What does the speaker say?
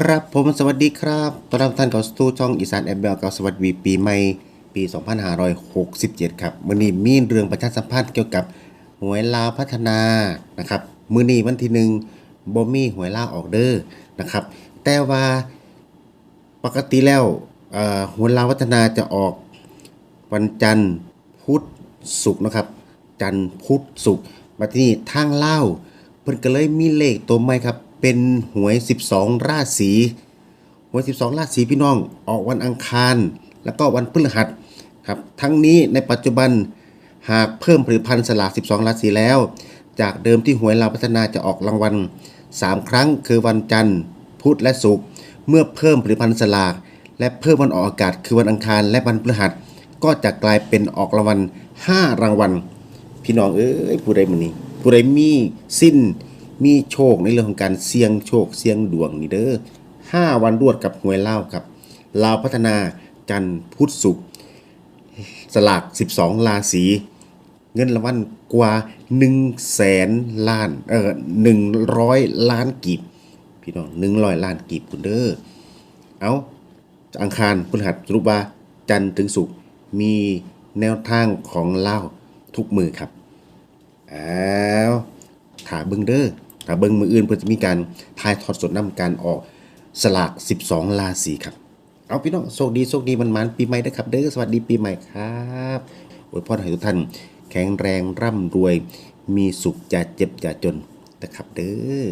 ครับผมสวัสดีครับตอนรับท่านเข้าสู่ช่องอีสานแอปเบลกับสวัสดีปีใหม่ปี 2567 ครับมื้อนี้มีเรื่องประชาสัมพันธ์เกี่ยวกับหวยลาวพัฒนานะครับมื้อนี้วันที่หนึ่งบ่มีหวยลาวออกเด้อนะครับ แต่ว่าปกติแล้วหวยลาวพัฒนาจะออกวันจันทร์พุธศุกร์นะครับ จันทร์พุธศุกร์มาที่นี่ทางเล่าเพิ่นก็เลยมีเลขตัวใหม่ครับ เป็นหวย 12 ราศีหวย 12 ราศีพี่น้องออกวันอังคาร แล้วก็วันพฤหัสครับทั้งนี้ในปัจจุบันหากเพิ่มผลิตภัณฑ์สลาก 12 ราศีแล้ว จากเดิมที่หวยเราพัฒนาจะออกรางวัล 3 ครั้งคือวันจันทร์ พุธและศุกร์เมื่อเพิ่มผลิตภัณฑ์สลาก และเพิ่มวันออกอากาศคือวันอังคารและวันพฤหัส ก็จะกลายเป็นออกรางวัล 5 รางวัล พี่น้องเอ้ยผู้ใดมันนี้ผู้ใดมีสิ้น มีโชคในเรื่องของการเสี่ยงโชคเสี่ยงดวงนี่เด้อห้าวันรวดกับหวยเล่าครับลาวพัฒนาจันพุทธศุกร์สลาก 12 ราศี เงินรางวัลกว่า1แสนล้านเออ100 ล้านกีบ พี่น้อง100 ล้านกีบคุณเด้อเอาอังคารพฤหัสรุปว่าจันทร์ถึงศุกร์มีแนวทางของเล่าทุกมือครับอ้าวถาเบิงเด้อ เบิ้งมืออื่นเพื่อจะมีการทายทอดสดนำการออกสลาก 12 ราศีครับ เอาพี่น้องโชคดีโชคดีมันมันปีใหม่นะครับ เด้อสวัสดีปีใหม่ครับอวยพรให้ทุกท่าน แข็งแรงร่ำรวย มีสุขอย่าเจ็บอย่าจนนะครับเด้อ